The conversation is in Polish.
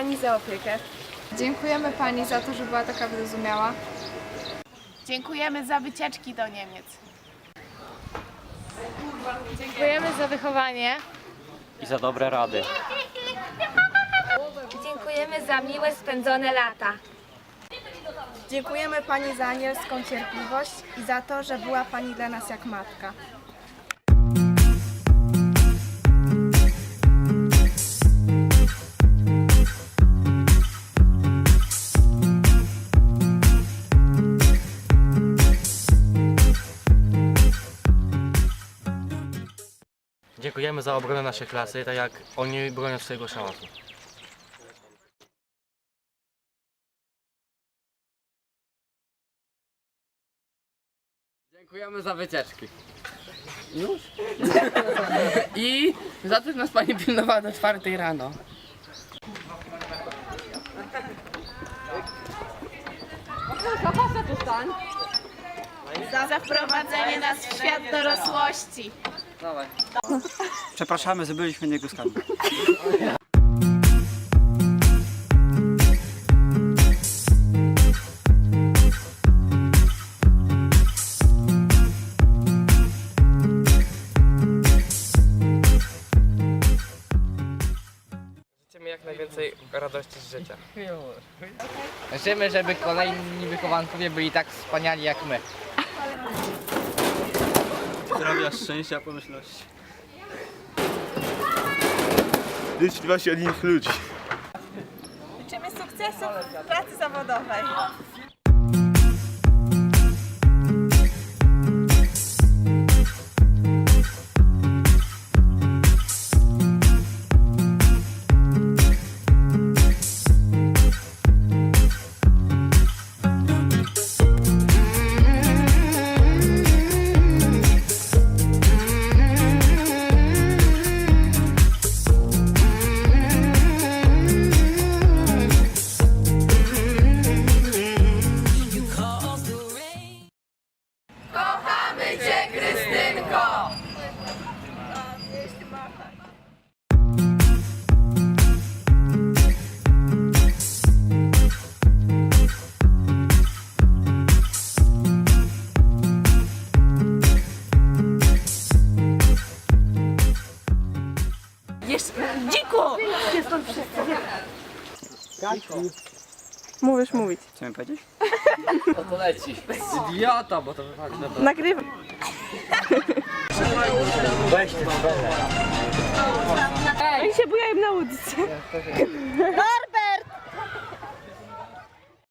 Pani za opiekę. Dziękujemy Pani za to, że była taka wyrozumiała. Dziękujemy za wycieczki do Niemiec. Dziękujemy za wychowanie. i za dobre rady. Dziękujemy za miłe spędzone lata. Dziękujemy Pani za anielską cierpliwość i za to, że była Pani dla nas jak matka. Dziękujemy za obronę naszej klasy, tak jak oni bronią swojego szałatu. Dziękujemy za wycieczki. Już? I za to, że nas pani pilnowała do czwartej rano. Za wprowadzenie nas w świat dorosłości. Dawaj. Przepraszamy, byliśmy niegłuskami. Życzymy jak najwięcej radości z życia. Życzymy, żeby kolejni wychowankowie byli tak wspaniali jak my. Zdrowia, szczęścia, pomyślności. życzliwości od innych ludzi. Życzymy sukcesów w pracy zawodowej. Mówisz mówić. Co mi powiedzieć? To to leci. Idiota, bo to to. Nagrywam. Weź ty Oni się bujają na łódce.